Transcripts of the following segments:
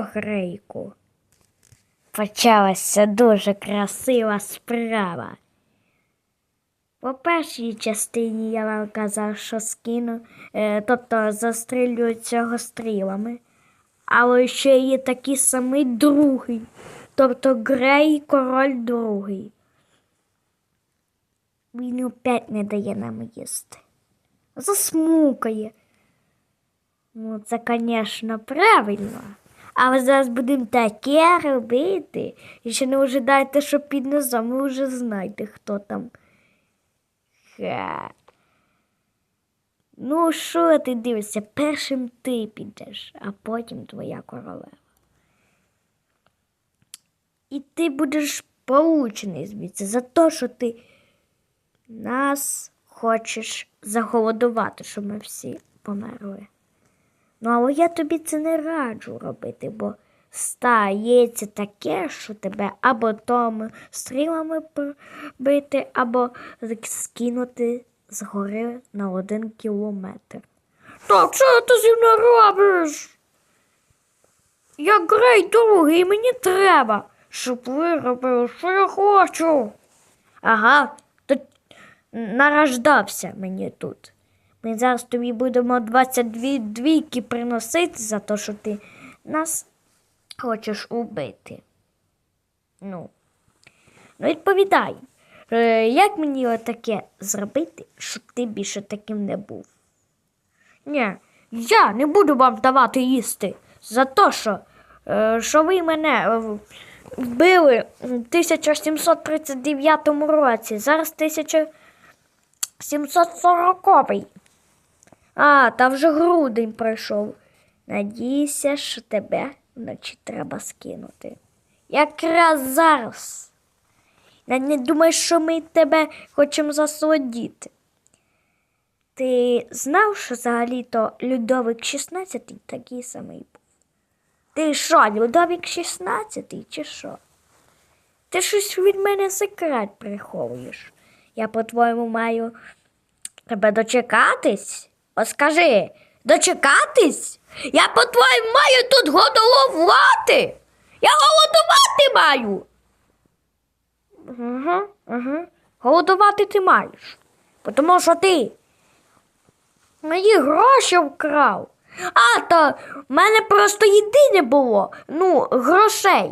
Грейку. Почалася дуже красива справа. По першій частині я вам казав, що скину, е, тобто застрілюю цього стрілами. Але ще є такий самий другий. Тобто Грей король другий. Він опять не дає нам їсти. Засмукає. Ну, це, звісно, правильно. Але зараз будемо таке робити. І ще не ожидайте, що під низом, ви вже знаєте, хто там. Ха. Ну, що ти дивишся? Першим ти підеш, а потім твоя королева. І ти будеш получений звідси за те, що ти нас хочеш заголодувати, щоб ми всі померли. Ну, але я тобі це не раджу робити, бо стається таке, що тебе або тому стрілами бити, або скинути з гори на один кілометр. Так, що ти зі мною робиш? Я грей другий, мені треба, щоб ви робили, що я хочу. Ага, то нараждався мені тут. Ми зараз тобі будемо 22 двійки приносити за те, що ти нас хочеш убити. Ну, ну відповідай, е, як мені отаке зробити, щоб ти більше таким не був? Ні, я не буду вам давати їсти за те, що, е, що ви мене вбили в 1739 році. Зараз 1740. А, та вже грудень пройшов. Надійся, що тебе вночі треба скинути. Якраз зараз. Не думаєш, що ми тебе хочемо засудити. Ти знав, що взагалі-то Людовик 16 такий самий був? Ти що, Людовик 16 чи що? Ти щось від мене секрет приховуєш. Я, по-твоєму, маю тебе дочекатись? О, скажи, дочекатись? Я, по-твоєму, маю тут голодувати. Я голодувати маю. Угу, угу. Голодувати ти маєш. Тому що ти мої гроші вкрав. А, то в мене просто їди не було. Ну, грошей.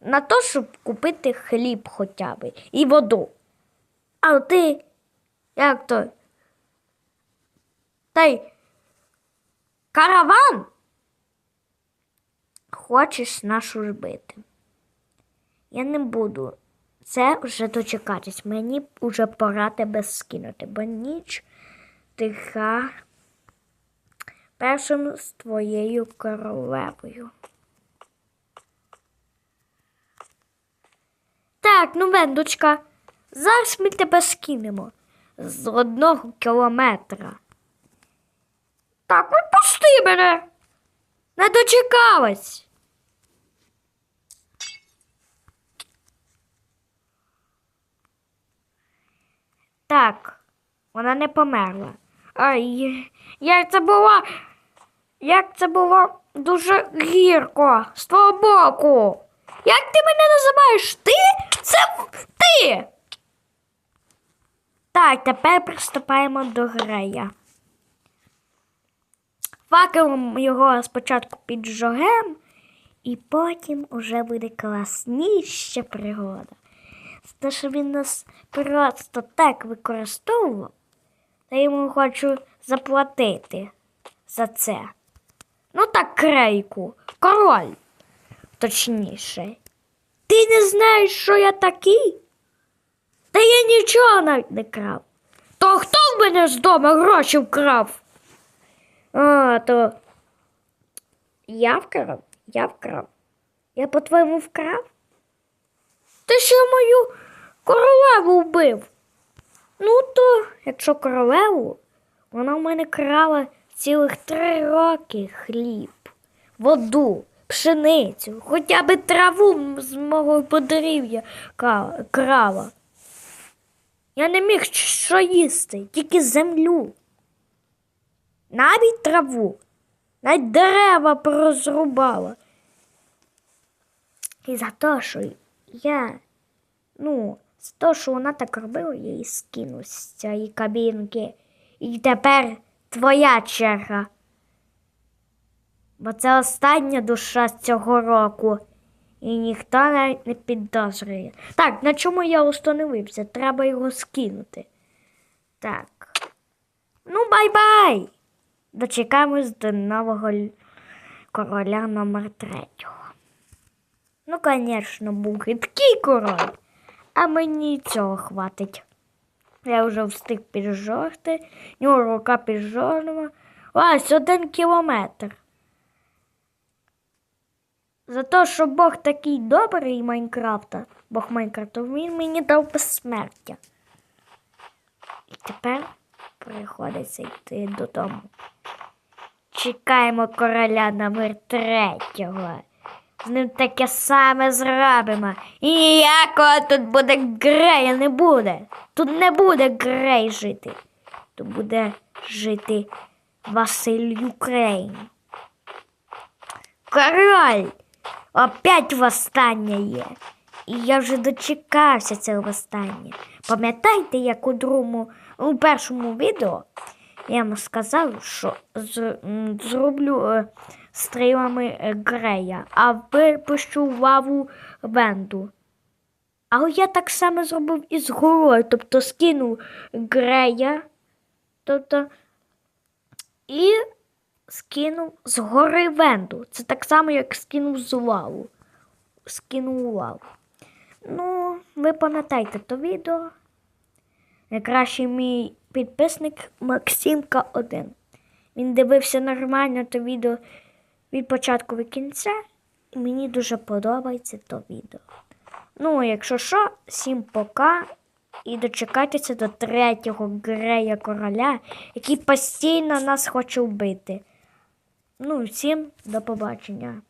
На те, щоб купити хліб хоча б і воду. А ти як то? Та й караван? Хочеш нашу жбити? Я не буду. Це вже дочекатись. Мені вже пора тебе скинути, бо ніч тиха першим з твоєю королевою. Так, ну вендочка, зараз ми тебе скинемо з одного кілометра. Так, відпусти мене. Не дочекалась. Так, вона не померла. Ай, як це було, як це було дуже гірко з твого боку. Як ти мене називаєш? Ти? Це ти. Так, тепер приступаємо до грея. Факелом його спочатку піджогем, і потім уже буде класніша пригода. Те, що він нас просто так використовував, та йому хочу заплатити за це. Ну так, крейку, король, точніше. Ти не знаєш, що я такий? Та я нічого навіть не крав. То хто в мене з дому гроші вкрав? А, то я вкрав, я вкрав. Я по-твоєму вкрав? Ти ще мою королеву вбив. Ну, то, якщо королеву, вона в мене крала цілих три роки хліб, воду, пшеницю, хоча б траву з мого подерев'я крала. Я не міг що їсти, тільки землю. Навіть траву, навіть дерева порозрубала. І за те, що я, ну, з того, що вона так робила, я її скину з цієї кабінки. І тепер твоя черга. Бо це остання душа з цього року. І ніхто навіть не підозрює. Так, на чому я установився? Треба його скинути. Так. Ну, бай-бай! Дочекаємось до нового короля номер третього. Ну, звісно, був гидкий король, а мені цього хватить. Я вже встиг піджорти, нього рука піджорнула. Ось один кілометр. За те, що Бог такий добрий Майнкрафта, Бог Майнкрафту, він мені дав безсмертя. І тепер приходиться йти додому. Чекаємо короля номер третього. З ним таке саме зробимо. І ніякого тут буде Грея не буде. Тут не буде Грей жити. Тут буде жити Василь Юкрейн. Король! Опять восстання є. І я вже дочекався цього восстання. Пам'ятаєте, як у другому, у першому відео я вам сказав, що з, зроблю е, стрілами Грея, а випущу лаву Венду. Але я так само зробив і з горою, тобто скинув Грея, тобто і скинув з гори Венду. Це так само, як скинув з лаву. Скинув лаву. Ну, ви пам'ятаєте то відео. Найкращий мій підписник Максимка 1. Він дивився нормально то відео від початку до кінця. Мені дуже подобається то відео. Ну, якщо що, всім пока. І дочекайтеся до третього Грея короля, який постійно нас хоче вбити. Ну, всім до побачення.